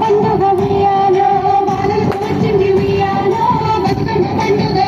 పండుగ పండుగ